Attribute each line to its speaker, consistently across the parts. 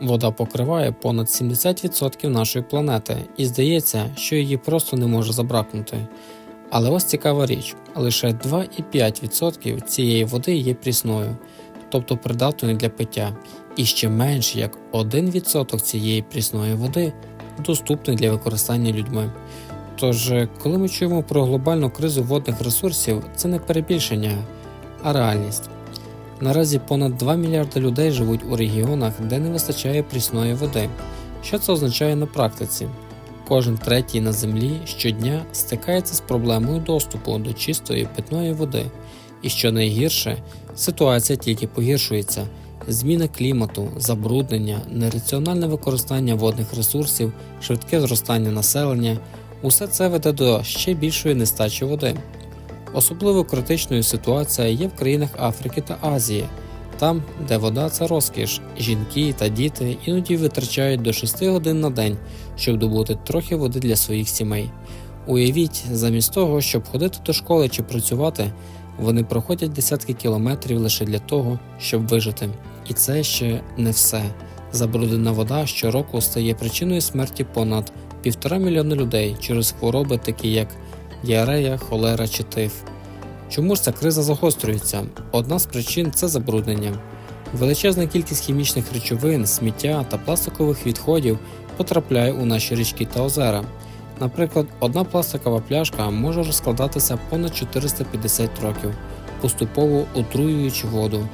Speaker 1: Вода покриває понад 70% нашої планети, і здається, що її просто не може забракнути. Але ось цікава річ: лише 2,5% цієї води є прісною, тобто придатною для пиття, і ще менш як 1% цієї прісної води доступний для використання людьми. Тож, коли ми чуємо про глобальну кризу водних ресурсів, це не перебільшення, а реальність. Наразі понад 2 мільярди людей живуть у регіонах, де не вистачає прісної води. Що це означає на практиці? Кожен третій на землі щодня стикається з проблемою доступу до чистої питної води. І що найгірше, ситуація тільки погіршується. Зміна клімату, забруднення, нераціональне використання водних ресурсів, швидке зростання населення усе це веде до ще більшої нестачі води. Особливо критичною ситуація є в країнах Африки та Азії, там, де вода це розкіш, жінки та діти іноді витрачають до 6 годин на день, щоб добути трохи води для своїх сімей. Уявіть, замість того, щоб ходити до школи чи працювати, вони проходять десятки кілометрів лише для того, щоб вижити. І це ще не все. Забруднена вода щороку стає причиною смерті понад півтора мільйона людей через хвороби, такі як діарея, холера чи тиф. Чому ж ця криза загострюється? Одна з причин це забруднення. Величезна кількість хімічних речовин, сміття та пластикових відходів потрапляє у наші річки та озера. Наприклад, одна пластикова пляшка може розкладатися понад 450 років, поступово отруюючи воду.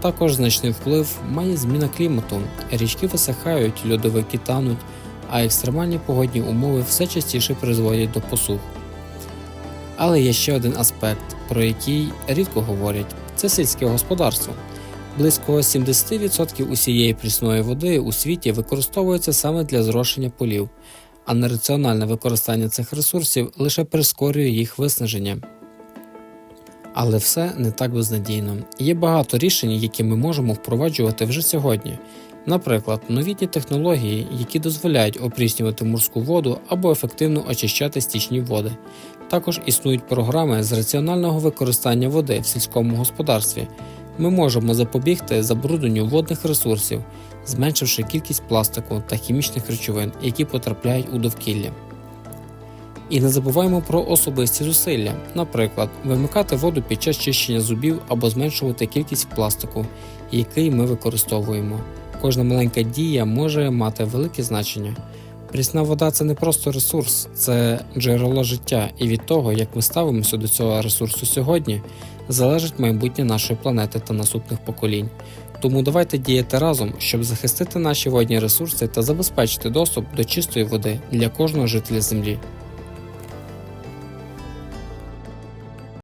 Speaker 1: Також значний вплив має зміна клімату. Річки висихають, льодовики тануть, а екстремальні погодні умови все частіше призводять до посух. Але є ще один аспект, про який рідко говорять: це сільське господарство. Близько 70% усієї прісної води у світі використовується саме для зрошення полів, а нераціональне використання цих ресурсів лише прискорює їх виснаження. Але все не так безнадійно. Є багато рішень, які ми можемо впроваджувати вже сьогодні. Наприклад, новітні технології, які дозволяють опріснювати морську воду або ефективно очищати стічні води. Також існують програми з раціонального використання води в сільському господарстві. Ми можемо запобігти забрудненню водних ресурсів, зменшивши кількість пластику та хімічних речовин, які потрапляють у довкілля. І не забуваємо про особисті зусилля, наприклад, вимикати воду під час чищення зубів або зменшувати кількість пластику, який ми використовуємо. Кожна маленька дія може мати велике значення. Прісна вода це не просто ресурс, це джерело життя, і від того, як ми ставимося до цього ресурсу сьогодні, залежить майбутнє нашої планети та наступних поколінь. Тому давайте діяти разом, щоб захистити наші водні ресурси та забезпечити доступ до чистої води для кожного жителя Землі.